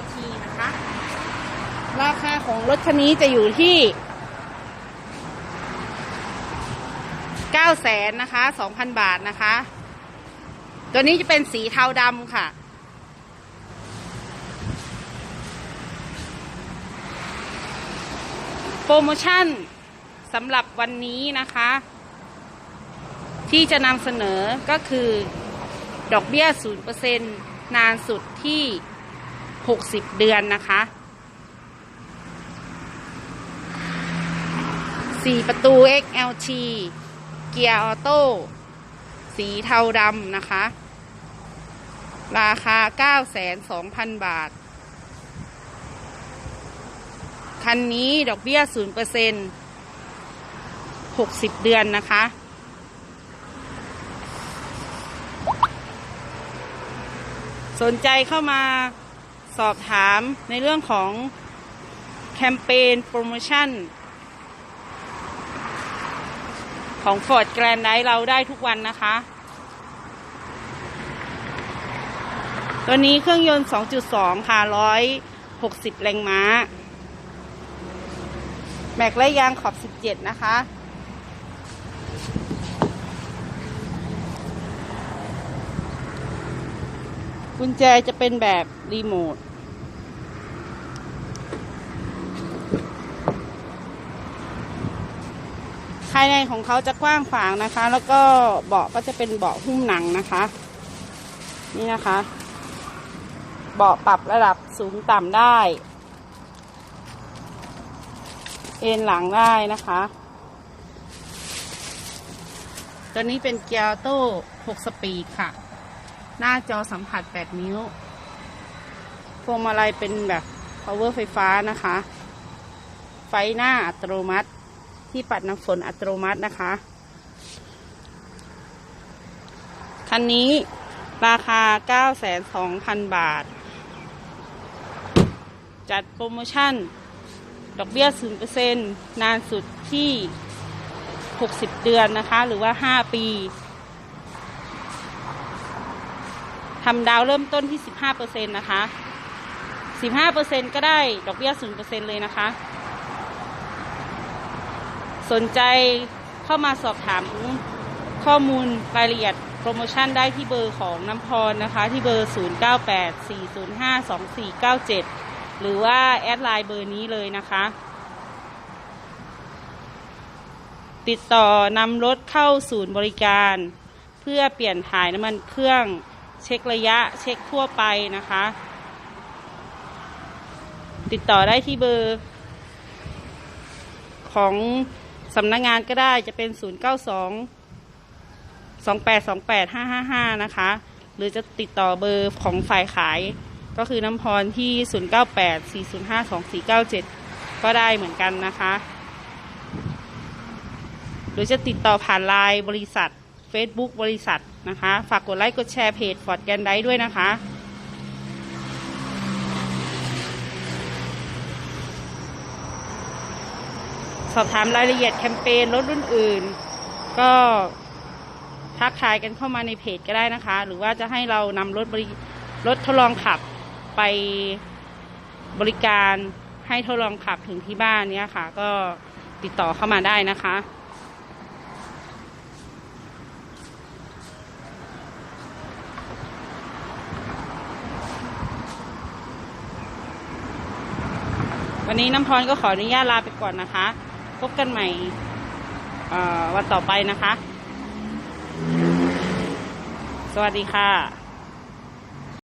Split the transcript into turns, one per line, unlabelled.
LT นะคะ ราคาของรถคันนี้จะอยู่ที่9แสนนะคะ2,000บาทนะคะ ตัวนี้จะเป็นสีเทาดำค่ะ โปรโมชั่นสำหรับวันนี้นะคะ ที่จะนำเสนอก็คือ ดอกเบี้ย 0%นานสุดที่ 60 เดือนนะคะ 4 ประตู XLT เกียร์ออโต้ สีเทาดำนะคะ ราคา 9,200 0บาท คันนี้ดอกเบี้ย 0% 60 เดือนนะคะ สนใจเข้ามา สอบถามในเรื่องของแคมเปญโปรโมชั่น ของ Ford Grand Night เราได้ทุกวันนะคะ ตัวนี้เครื่องยนต์ 2.2 ค่ะ 160 แรงม้า แม็กและยางขอบ 17 นะคะ กุญแจจะเป็นแบบรีโมท ภายในของเขาจะกว้างขวางนะคะ แล้วก็เบาะก็จะเป็นเบาะหุ้มหนังนะคะ นี่นะคะ เบาะปรับระดับสูงต่ำได้ เอนหลังได้นะคะ ตัวนี้เป็นเกียร์โต้6สปีดค่ะ หน้าจอสัมผัส 8 นิ้วพวงมาลัยเป็นแบบ power ไฟฟ้านะคะ ไฟหน้าอัตโนมัติ ที่ปัดน้ำฝนอัตโนมัตินะคะ คันนี้ราคา 9,200,000 บาท จัดโปรโมชั่น ดอกเบี้ย 0%นานสุดที่ 60 เดือนนะคะ หรือว่า 5 ปี ทำดาวเริ่มต้นที่ 15%นะคะ 15%ก็ได้ดอกเบี้ย 0%เลยนะคะ สนใจเข้ามาสอบถามข้อมูลรายละเอียดโปรโมชั่นได้ที่เบอร์ของน้ำพรนะคะ ที่เบอร์ 0984052497 หรือว่าแอดไลน์เบอร์นี้เลยนะคะ ติดต่อนำรถเข้าศูนย์บริการ เพื่อเปลี่ยนถ่ายน้ำมันเครื่อง เช็คระยะเช็คทั่วไปนะคะ ติดต่อได้ที่เบอร์ ของสำนักงงานก็ได้จะเป็น 092 2828 555 นะคะ หรือจะติดต่อเบอร์ของฝ่ายขายก็คือน้ำพรที่ 098 405 2497 ก็ได้เหมือนกันนะคะ หรือจะติดต่อผ่านไลน์บริษัท Facebook บริษัท นะคะ ฝากกดไลค์กดแชร์เพจฟอร์ดแกนไดด้วยนะคะ สอบถามรายละเอียดแคมเปญรถรุ่นอื่น ก็ทักทายกันเข้ามาในเพจก็ได้นะคะ หรือว่าจะให้เรานำรถบริรถทดลองขับไปบริการให้ทดลองขับถึงที่บ้านเนี้ยค่ะ ก็ติดต่อเข้ามาได้นะคะ วันนี้น้ำพรก็ขออนุญาตลาไปก่อนนะคะ พบกันใหม่วันต่อไปนะคะ สวัสดีค่ะ